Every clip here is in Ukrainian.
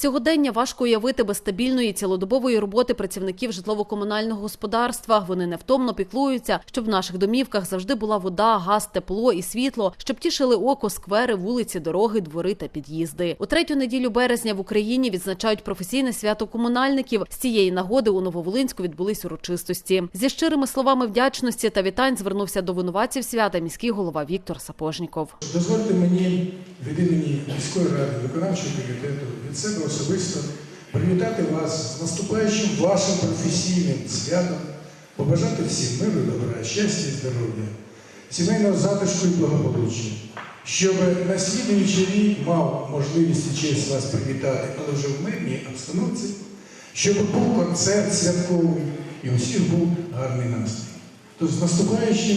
Сьогодення важко уявити без стабільної цілодобової роботи працівників житлово-комунального господарства. Вони невтомно піклуються, щоб в наших домівках завжди була вода, газ, тепло і світло, щоб тішили око сквери, вулиці, дороги, двори та під'їзди. У третю неділю березня в Україні відзначають професійне свято комунальників. З цієї нагоди у Нововолинську відбулись урочистості. Зі щирими словами вдячності та вітань звернувся до винуватців свята міський голова Віктор Сапожніков. Дозвольте мені міської ради, виконавчого комітету, від себе особисто привітати вас з наступаючим вашим професійним святом, побажати всім миру, добра, щастя і здоров'я, сімейного затишку і благополуччя, щоб наслідуючий рік мав можливість і честь вас привітати, але вже в мирній обстановці, щоб був концерт святковий і у всіх був гарний настрій. Тож з наступаючим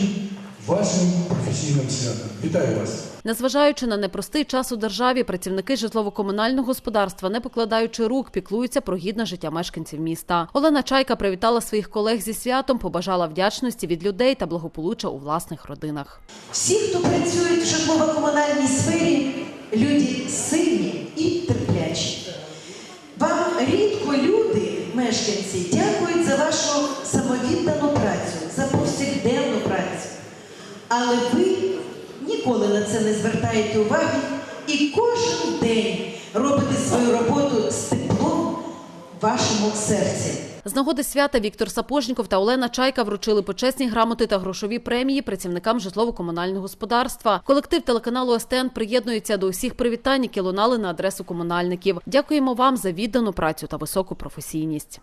вашим професійним святом. Вітаю вас! Незважаючи на непростий час у державі, працівники житлово-комунального господарства, не покладаючи рук, піклуються про гідне життя мешканців міста. Олена Чайка привітала своїх колег зі святом, побажала вдячності від людей та благополуччя у власних родинах. Всі, хто працюють в житлово-комунальній сфері, люди сильні і терплячі. Вам рідко люди, мешканці, дякують за вашу самовіддану працю, за повсякденну працю. Але ви ніколи на це не звертаєте уваги і кожен день робите свою роботу з теплом в вашому серці. З нагоди свята Віктор Сапожніков та Олена Чайка вручили почесні грамоти та грошові премії працівникам житлово-комунального господарства. Колектив телеканалу СТН приєднується до усіх привітань, які лунали на адресу комунальників. Дякуємо вам за віддану працю та високу професійність.